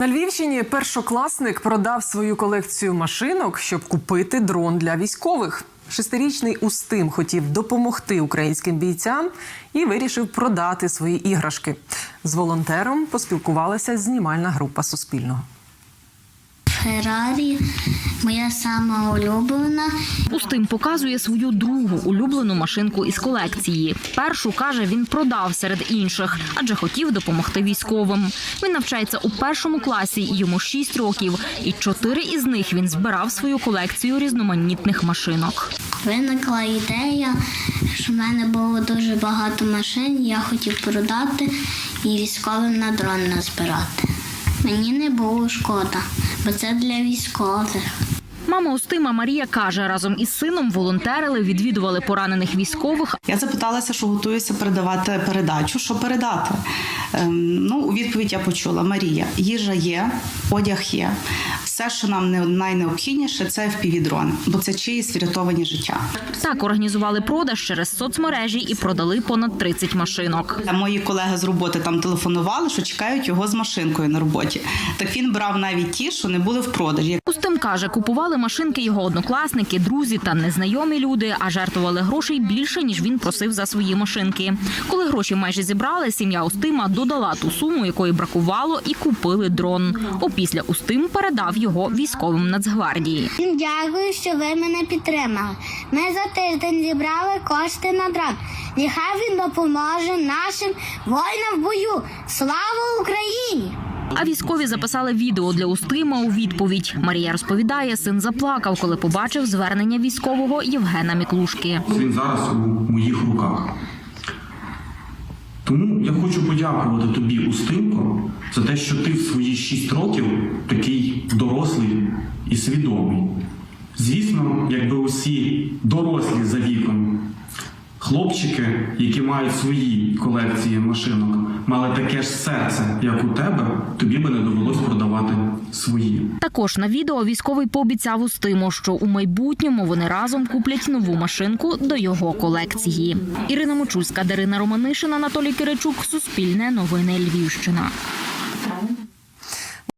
На Львівщині першокласник продав свою колекцію машинок, щоб купити дрон для військових. Шестирічний Устим хотів допомогти українським бійцям і вирішив продати свої іграшки. З волонтером поспілкувалася знімальна група Суспільного. Феррарі моя сама улюблена. Устим показує свою другу улюблену машинку із колекції. Першу каже, він продав серед інших, адже хотів допомогти військовим. Він навчається у першому класі, йому 6 років, і чотири із них він збирав свою колекцію різноманітних машинок. Виникла ідея, що в мене було дуже багато машин, я хотів продати і військовим на дрон назбирати. Мені не було шкода, бо це для військових. Мама Устима Марія каже, разом із сином волонтерили, відвідували поранених військових, Я запиталася, що готуюся передавати передачу. Що передати? Ем, ну, у відповідь я почула: Марія, їжа є, одяг є. Все, що нам не найнеобхідніше, це впівдрон, бо це чиїсь врятовані життя. Так організували продаж через соцмережі і продали понад 30 машинок. Мої колеги з роботи там телефонували, що чекають його з машинкою на роботі. Так він брав навіть ті, що не були в продажі. Устим каже, купували машинки його однокласники, друзі та незнайомі люди, а жертвували грошей більше ніж він просив за свої машинки. Коли гроші майже зібрали, сім'я Устима додала ту суму, якої бракувало, і купили дрон. Опісля Устим передав його військовим Нацгвардії. Дякую, що ви мене підтримали. Ми за тиждень зібрали кошти на дрон. Нехай він допоможе нашим воїнам в бою. Слава Україні! А військові записали відео для Устима у відповідь. Марія розповідає, син заплакав, коли побачив звернення військового Євгена Міклушки. Він зараз у моїх руках. Тому я хочу подякувати тобі, Устинко, за те, що ти в свої 6 років такий дорослий і свідомий. Звісно, якби усі дорослі за віком хлопчики, які мають свої колекції машинок, мали таке ж серце, як у тебе, тобі би не довелось продавати свої. Також на відео військовий пообіцяв Устиму, що у майбутньому вони разом куплять нову машинку до його колекції. Ірина Мочульська, Дарина Романишина, Анатолій Киричук, Суспільне новини Львівщина.